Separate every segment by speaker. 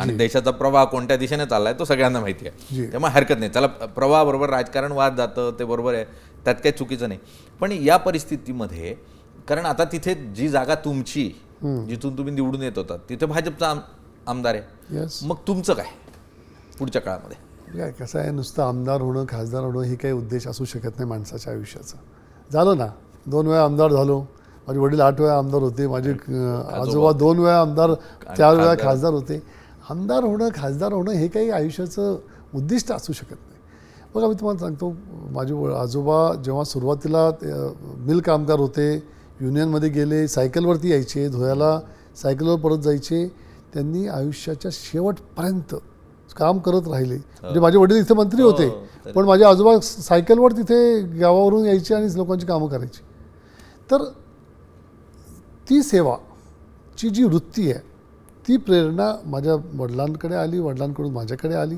Speaker 1: आणि देशाचा प्रवाह कोणत्या दिशेने चाललाय तो सगळ्यांना माहिती आहे. त्यामुळे हरकत नाही. त्याला प्रवाहाबरोबर राजकारण वाद जातं ते बरोबर आहे. त्यात काही चुकीचं नाही. पण या परिस्थितीमध्ये कारण आता तिथे जी जागा तुमची जिथून तुम्ही निवडून येत होता तिथे भाजपचा आम- आमदार आहे. मग तुमचं काय पुढच्या काळामध्ये?
Speaker 2: काय कसं आहे नुसतं आमदार होणं खासदार होणं हे काही उद्देश असू शकत नाही माणसाच्या आयुष्याचं. झालं ना दोन वेळा आमदार झालो. माझे वडील आठ वेळा आमदार होते. माझे आजोबा दोन वेळा आमदार चार वेळा.
Speaker 1: खासदार
Speaker 2: होते. आमदार होणं खासदार होणं हे काही आयुष्याचं उद्दिष्ट असू शकत नाही. बघा मी तुम्हाला सांगतो माझे आजोबा जेव्हा सुरुवातीला मिल कामगार होते युनियनमध्ये गेले सायकलवरती यायचे धुळ्याला सायकलवर परत जायचे त्यांनी आयुष्याच्या शेवटपर्यंत काम करत राहिले. म्हणजे माझे वडील इथे मंत्री होते
Speaker 1: तरी.
Speaker 2: पण माझे आजोबा सायकलवर तिथे गावावरून यायचे आणि लोकांची कामं करायची. तर ती सेवा ची जी वृत्ती आहे ती प्रेरणा माझ्या वडिलांकडे आली वडिलांकडून माझ्याकडे आली.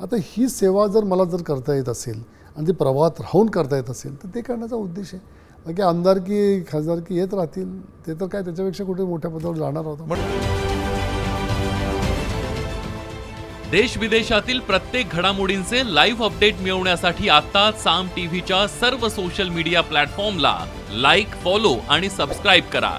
Speaker 2: आता ही सेवा जर मला जर करता येत असेल आणि ती प्रवाहात राहून करता येत असेल तर ते करण्याचा उद्देश आहे. बाकी आमदारकी खासदारकी येत राहतील ते तर काय त्याच्यापेक्षा कुठे मोठ्या पदावर जाणार होतं
Speaker 3: देश विदेशातील प्रत्येक घडामोडींचे लाईव्ह अपडेट मिळवण्यासाठी आता साम टीव्हीच्या सर्व सोशल मीडिया प्लॅटफॉर्मला लाईक फॉलो आणि सबस्क्राईब करा.